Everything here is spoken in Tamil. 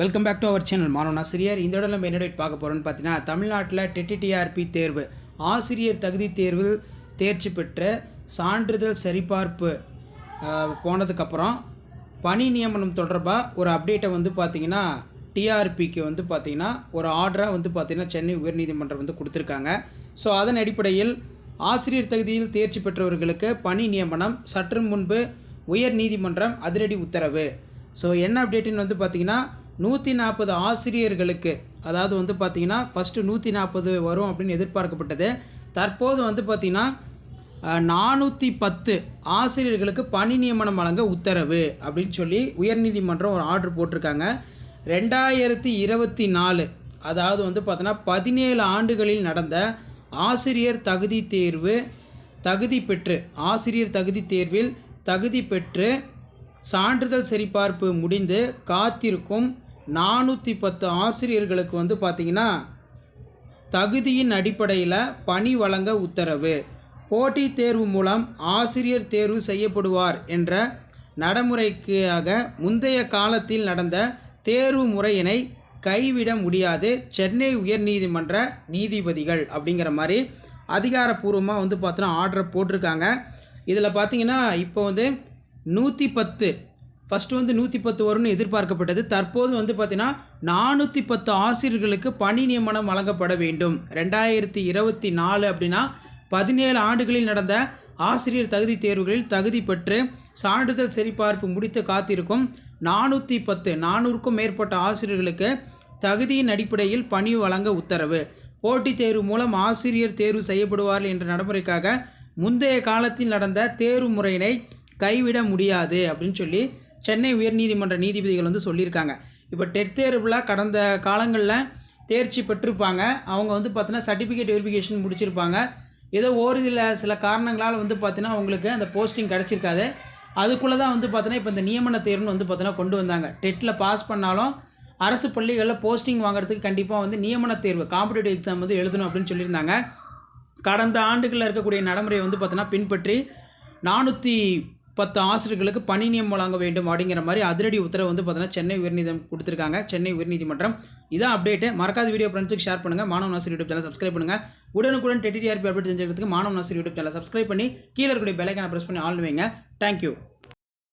Welcome back to our channel மாணவன் ஆசிரியர். இந்த இடம் நம்ம என்ன பார்க்க போகிறோம்னு பார்த்தீங்கன்னா தமிழ்நாட்டில் டெட்டிடிஆர்பி தேர்வு. ஆசிரியர் தகுதி தேர்வில் தேர்ச்சி பெற்ற சான்றிதழ் சரிபார்ப்பு போனதுக்கப்புறம் பணி நியமனம் தொடர்பாக ஒரு அப்டேட்டை வந்து பார்த்தீங்கன்னா டிஆர்பிக்கு வந்து பார்த்தீங்கன்னா ஒரு ஆர்டராக வந்து பார்த்தீங்கன்னா சென்னை உயர்நீதிமன்றம் வந்து கொடுத்துருக்காங்க. ஸோ அதன் அடிப்படையில் ஆசிரியர் தகுதியில் தேர்ச்சி பெற்றவர்களுக்கு பணி நியமனம் சற்று முன்பு உயர் நீதிமன்றம் அதிரடி உத்தரவு. ஸோ என்ன அப்டேட்டுன்னு வந்து பார்த்தீங்கன்னா நூற்றி நாற்பது ஆசிரியர்களுக்கு அதாவது வந்து பார்த்தீங்கன்னா ஃபஸ்ட்டு நூற்றி நாற்பது வரும் அப்படின்னு எதிர்பார்க்கப்பட்டது. தற்போது வந்து பார்த்திங்கன்னா நானூற்றி பத்து ஆசிரியர்களுக்கு பணி நியமனம் வழங்க உத்தரவு அப்படின்னு சொல்லி உயர்நீதிமன்றம் ஒரு ஆர்டர் போட்டிருக்காங்க. ரெண்டாயிரத்தி இருபத்தி நாலு அதாவது வந்து பார்த்தோன்னா பதினேழு ஆண்டுகளில் நடந்த ஆசிரியர் தகுதி தேர்வு தகுதி பெற்று ஆசிரியர் தகுதி தேர்வில் தகுதி பெற்று சான்றிதழ் சரிபார்ப்பு முடிந்து காத்திருக்கும் நானூற்றி பத்து ஆசிரியர்களுக்கு வந்து பார்த்திங்கன்னா தகுதியின் அடிப்படையில் பணி வழங்க உத்தரவு. போட்டித் தேர்வு மூலம் ஆசிரியர் தேர்வு செய்யப்படுவார் என்ற நடைமுறைக்காக முந்தைய காலத்தில் நடந்த தேர்வு முறையினை கைவிட முடியாது. சென்னை உயர்நீதிமன்ற நீதிபதிகள் அப்படிங்கிற மாதிரி அதிகாரப்பூர்வமாக வந்து பார்த்தோன்னா ஆர்டரை போட்டிருக்காங்க. இதில் பார்த்தீங்கன்னா இப்போ வந்து நூற்றி பத்து ஃபஸ்ட்டு வந்து நூற்றி பத்து வரும்னு எதிர்பார்க்கப்பட்டது. தற்போது வந்து பார்த்தீங்கன்னா நானூற்றி பத்து ஆசிரியர்களுக்கு பணி நியமனம் வழங்கப்பட வேண்டும். ரெண்டாயிரத்தி இருபத்தி நாலு அப்படின்னா பதினேழு ஆண்டுகளில் நடந்த ஆசிரியர் தகுதி தேர்வுகளில் தகுதி பெற்று சான்றிதழ் சரிபார்ப்பு முடித்து காத்திருக்கும் நானூற்றி பத்து நானூறுக்கும் மேற்பட்ட ஆசிரியர்களுக்கு தகுதியின் அடிப்படையில் பணி வழங்க உத்தரவு. போட்டித் தேர்வு மூலம் ஆசிரியர் தேர்வு செய்யப்படுவார்கள் என்ற நடைமுறைக்காக முந்தைய காலத்தில் நடந்த தேர்வு முறையினை கைவிட முடியாது அப்படின்னு சொல்லி சென்னை உயர்நீதிமன்ற நீதிபதிகள் வந்து சொல்லியிருக்காங்க. இப்போ டெட் தேர்வில் கடந்த காலங்களில் தேர்ச்சி பெற்றிருப்பாங்க. அவங்க வந்து பார்த்தீங்கன்னா சர்டிஃபிகேட் வெரிஃபிகேஷன் முடிச்சிருப்பாங்க. ஏதோ ஒரு சில சில காரணங்களால் வந்து பார்த்தீங்கன்னா அவங்களுக்கு அந்த போஸ்டிங் கிடச்சிருக்காது. அதுக்குள்ளே தான் வந்து பார்த்தீங்கன்னா இப்போ இந்த நியமன தேர்வுன்னு வந்து பார்த்தீங்கன்னா கொண்டு வந்தாங்க. டெட்டில் பாஸ் பண்ணாலும் அரசு பள்ளிகளில் போஸ்டிங் வாங்குறதுக்கு கண்டிப்பாக வந்து நியமன தேர்வு காம்படிட்டிவ் எக்ஸாம் வந்து எழுதணும் அப்படின்னு சொல்லியிருந்தாங்க. கடந்த ஆண்டுகளில் இருக்கக்கூடிய நடைமுறையை வந்து பார்த்தீங்கன்னா பின்பற்றி நானூற்றி பத்து ஆசிரியர்களுக்கு பணி நியமனம் வழங்க வேண்டும் அப்படிங்கிற மாதிரி அதிரடி உத்தரவு வந்து பார்த்தீங்கன்னா சென்னை உயர்நீதிமன்றம் கொடுத்துருக்காங்க. சென்னை உயர்நீதிமன்றம். இதான் அப்டேட்டு மறக்காத வீடியோ ஃப்ரெண்ட்ஸுக்கு ஷேர் பண்ணுங்கள் மாணவ நாசர் யூடியூப் சேனல் சப்ஸ்கிரைப் பண்ணுங்கள் உடனுக்குடன் டெட்டிடிஆர்பி அப்டேட் செஞ்சுக்கிறதுக்கு மாணவ நாசர் யூடியூப் சேனல் சப்ஸ்கிரைப் பண்ணி கீழே இருக்கக்கூடிய பெலைக்கான ப்ரெஸ் பண்ணி ஆள் வைங்க. தேங்க்யூ